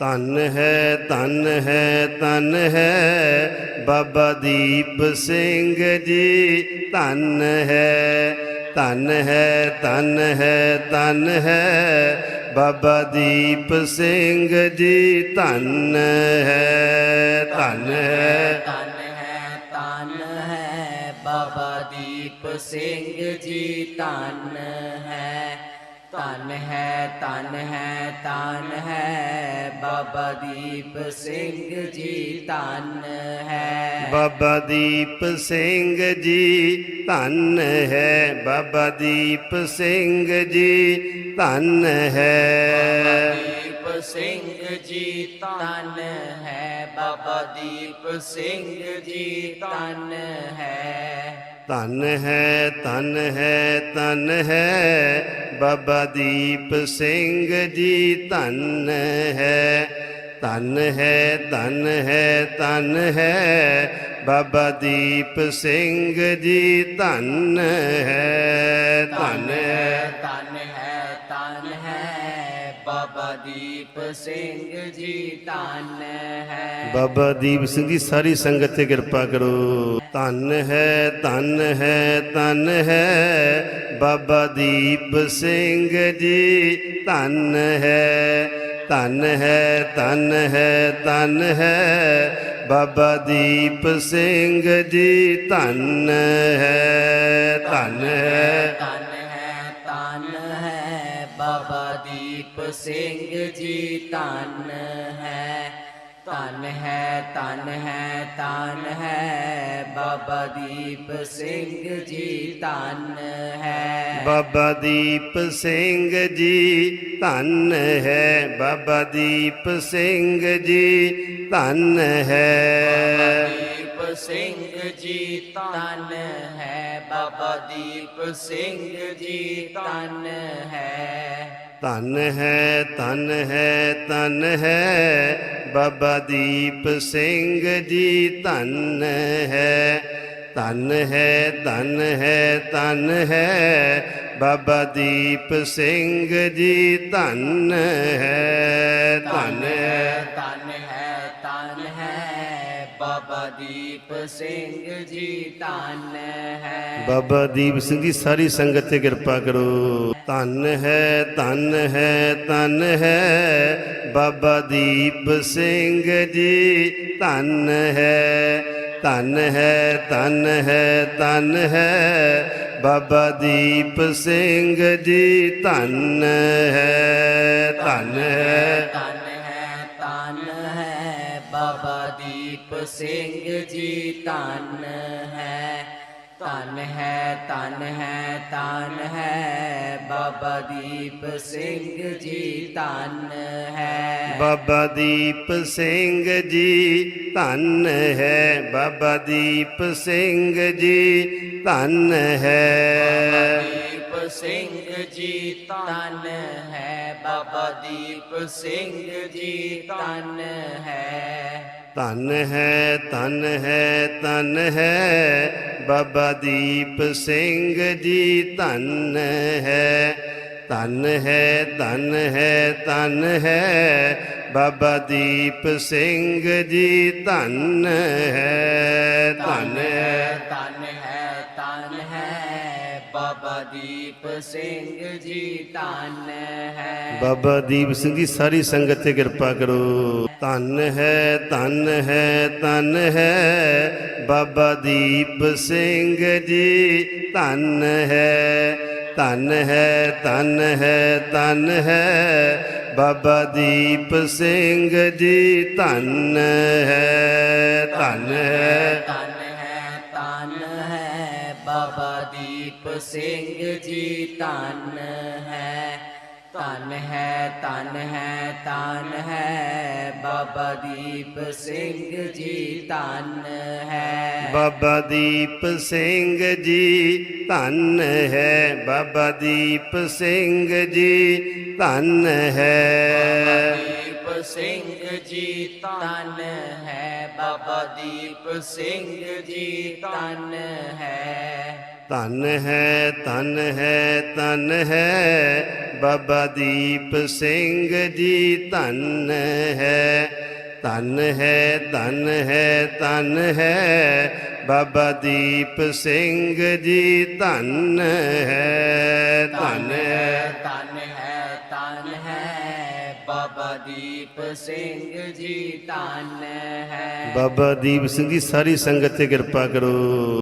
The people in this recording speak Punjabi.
ਧਨ ਹੈ ਧਨ ਹੈ ਧਨ ਹੈ। ਬਾਬਾ ਦੀਪ ਸਿੰਘ ਜੀ, ਧਨ ਹੈ ਧਨ ਹੈ ਧਨ ਹੈ ਧਨ ਹੈ। ਬਾਬਾ ਦੀਪ ਸਿੰਘ ਜੀ, ਧਨ ਹੈ ਧਨ ਹੈ। ਤਨ ਹੈ ਤਨ ਹੈ। ਬਾਬਾ ਦੀਪ ਸਿੰਘ ਜੀ ਤਨ ਹੈ। ਤਨ ਹੈ ਤਨ ਹੈ ਤਨ ਹੈ ਬਾਬਾ ਦੀਪ ਸਿੰਘ ਜੀ ਤਨ ਹੈ। ਬਾਬਾ ਦੀਪ ਸਿੰਘ ਜੀ ਧਨ ਹੈ ਬਾਬਾ ਦੀਪ ਸਿੰਘ ਜੀ ਧਨ ਹੈ। ਦੀਪ ਸਿੰਘ ਜੀ ਤਨ ਹੈ ਬਾਬਾ ਦੀਪ ਸਿੰਘ ਜੀ ਤਨ ਹੈ। ਧਨ ਹੈ ਧਨ ਹੈ ਧਨ ਹੈ ਬਾਬਾ ਦੀਪ ਸਿੰਘ ਜੀ ਧਨ ਹੈ ਧਨ ਹੈ ਧਨ ਹੈ ਧਨ ਹੈ। ਬਾਬਾ ਦੀਪ ਸਿੰਘ ਜੀ ਧਨ ਹੈ ਧਨ ਹੈ। ਤਨ ਹੈ ਤਨ ਹੈ। ਬਾਬਾ ਦੀਪ ਸਿੰਘ ਜੀ ਤਨ ਹੈ। ਬਾਬਾ ਦੀਪ ਸਿੰਘ ਜੀ ਸਾਰੀ ਸੰਗਤ ਤੇ ਕਿਰਪਾ ਕਰੋ। ਧੰਨ ਹੈ ਧੰਨ ਹੈ ਧੰਨ ਹੈ। ਬਾਬਾ ਦੀਪ ਸਿੰਘ ਜੀ, ਧੰਨ ਹੈ ਧੰਨ ਹੈ ਧੰਨ ਹੈ ਧੰਨ ਹੈ। ਬਾਬਾ ਦੀਪ ਸਿੰਘ ਜੀ, ਧੰਨ ਹੈ, ਧਨ ਹੈ। ਤਨ ਹੈ ਤਨ ਹੈ। ਬਾਬਾ ਦੀਪ ਸਿੰਘ ਜੀ ਤਨ ਹੈ। ਤਨ ਹੈ ਤਨ ਹੈ ਤਨ ਹੈ ਬਾਬਾ ਦੀਪ ਸਿੰਘ ਜੀ ਤਨ ਹੈ। ਬਾਬਾ ਦੀਪ ਸਿੰਘ ਜੀ ਧੰਨ ਹੈ। ਬਾਬਾ ਦੀਪ ਸਿੰਘ ਜੀ ਧੰਨ ਹੈ। ਦੀਪ ਸਿੰਘ ਜੀ ਤਨ ਹੈ। ਬਾਬਾ ਦੀਪ ਸਿੰਘ ਜੀ ਤਨ ਹੈ। ਧੰਨ ਹੈ ਧੰਨ ਹੈ ਧੰਨ ਹੈ। ਬਾਬਾ ਦੀਪ ਸਿੰਘ ਜੀ ਧੰਨ ਹੈ ਧੰਨ ਹੈ ਧੰਨ ਹੈ ਧੰਨ ਹੈ। ਬਾਬਾ ਦੀਪ ਸਿੰਘ ਜੀ ਧੰਨ ਹੈ ਧੰਨ ਹੈ। ਤਨ ਹੈ ਤਨ ਹੈ। ਬਾਬਾ ਦੀਪ ਸਿੰਘ ਜੀ ਤਨ ਹੈ। ਬਾਬਾ ਦੀਪ ਸਿੰਘ ਜੀ ਸਾਰੀ ਸੰਗਤ ਤੇ ਕਿਰਪਾ ਕਰੋ। ਧੰਨ ਹੈ ਧੰਨ ਹੈ ਧੰਨ ਹੈ। ਬਾਬਾ ਦੀਪ ਸਿੰਘ ਜੀ, ਧੰਨ ਹੈ ਧੰਨ ਹੈ ਧੰਨ ਹੈ ਧੰਨ ਹੈ। ਬਾਬਾ ਦੀਪ ਸਿੰਘ ਜੀ, ਧੰਨ ਹੈ ਧੰਨ ਹੈ। ਧੰਨ ਹੈ ਤਨ ਹੈ। ਬਾਬਾ ਦੀਪ ਸਿੰਘ ਜੀ, ਧੰਨ ਹੈ। ਤਨ ਹੈ ਤਨ ਹੈ ਤਨ ਹੈ ਬਾਬਾ ਦੀਪ ਸਿੰਘ ਜੀ ਤਨ ਹੈ। ਬਾਬਾ ਦੀਪ ਸਿੰਘ ਜੀ ਧੰਨ ਹੈ। ਬਾਬਾ ਦੀਪ ਸਿੰਘ ਜੀ ਧੰਨ ਹੈ। ਦੀਪ ਸਿੰਘ ਜੀ ਤਨ ਹੈ। ਬਾਬਾ ਦੀਪ ਸਿੰਘ ਜੀ ਤਨ ਹੈ। ਧੰਨ ਹੈ ਧੰਨ ਹੈ ਧੰਨ ਹੈ। ਬਾਬਾ ਦੀਪ ਸਿੰਘ ਜੀ, ਧੰਨ ਹੈ ਧੰਨ ਹੈ ਧੰਨ ਹੈ ਧੰਨ ਹੈ। ਬਾਬਾ ਦੀਪ ਸਿੰਘ ਜੀ, ਧੰਨ ਹੈ ਧੰਨ ਹੈ। ਧੰਨ ਹੈ ਤਨ ਹੈ। ਦੀਪ ਸਿੰਘ ਜੀ ਤਨ ਹੈ। ਬਾਬਾ ਦੀਪ ਸਿੰਘ ਜੀ ਸਾਰੀ ਸੰਗਤ ਤੇ ਕਿਰਪਾ ਕਰੋ। ਧੰਨ ਹੈ ਧੰਨ ਹੈ ਧੰਨ ਹੈ। ਬਾਬਾ ਦੀਪ ਸਿੰਘ ਜੀ ਧੰਨ ਹੈ। ਧੰਨ ਹੈ ਧੰਨ ਹੈ ਧੰਨ ਹੈ। ਬਾਬਾ ਦੀਪ ਸਿੰਘ ਜੀ ਧੰਨ ਹੈ ਧੰਨ ਹੈ। ਬਾਬਾ ਦੀਪ ਸਿੰਘ ਜੀ ਤਨ ਹੈ। ਤਨ ਹੈ ਤਨ ਹੈ ਤਨ ਹੈ। ਬਾਬਾ ਦੀਪ ਸਿੰਘ ਜੀ ਤਨ ਹੈ। ਬਾਬਾ ਦੀਪ ਸਿੰਘ ਜੀ ਧੰਨ ਹੈ। ਬਾਬਾ ਦੀਪ ਸਿੰਘ ਜੀ ਧੰਨ ਹੈ। ਦੀਪ ਸਿੰਘ ਜੀ ਤਨ ਹੈ। ਬਾਬਾ ਦੀਪ ਸਿੰਘ ਜੀ ਤਨ ਹੈ। ਧੰਨ ਹੈ ਧੰਨ ਹੈ ਧੰਨ ਹੈ। ਬਾਬਾ ਦੀਪ ਸਿੰਘ ਜੀ ਧੰਨ ਹੈ। ਧੰਨ ਹੈ ਧੰਨ ਹੈ ਧੰਨ ਹੈ। ਬਾਬਾ ਦੀਪ ਸਿੰਘ ਜੀ ਧੰਨ ਹੈ ਧੰਨ ਹੈ। ਤਨ ਹੈ ਤਨ ਹੈ। ਬਾਬਾ ਦੀਪ ਸਿੰਘ ਜੀ ਤਨ ਹੈ। ਬਾਬਾ ਦੀਪ ਸਿੰਘ ਜੀ ਸਾਰੀ ਸੰਗਤ ਤੇ ਕਿਰਪਾ ਕਰੋ।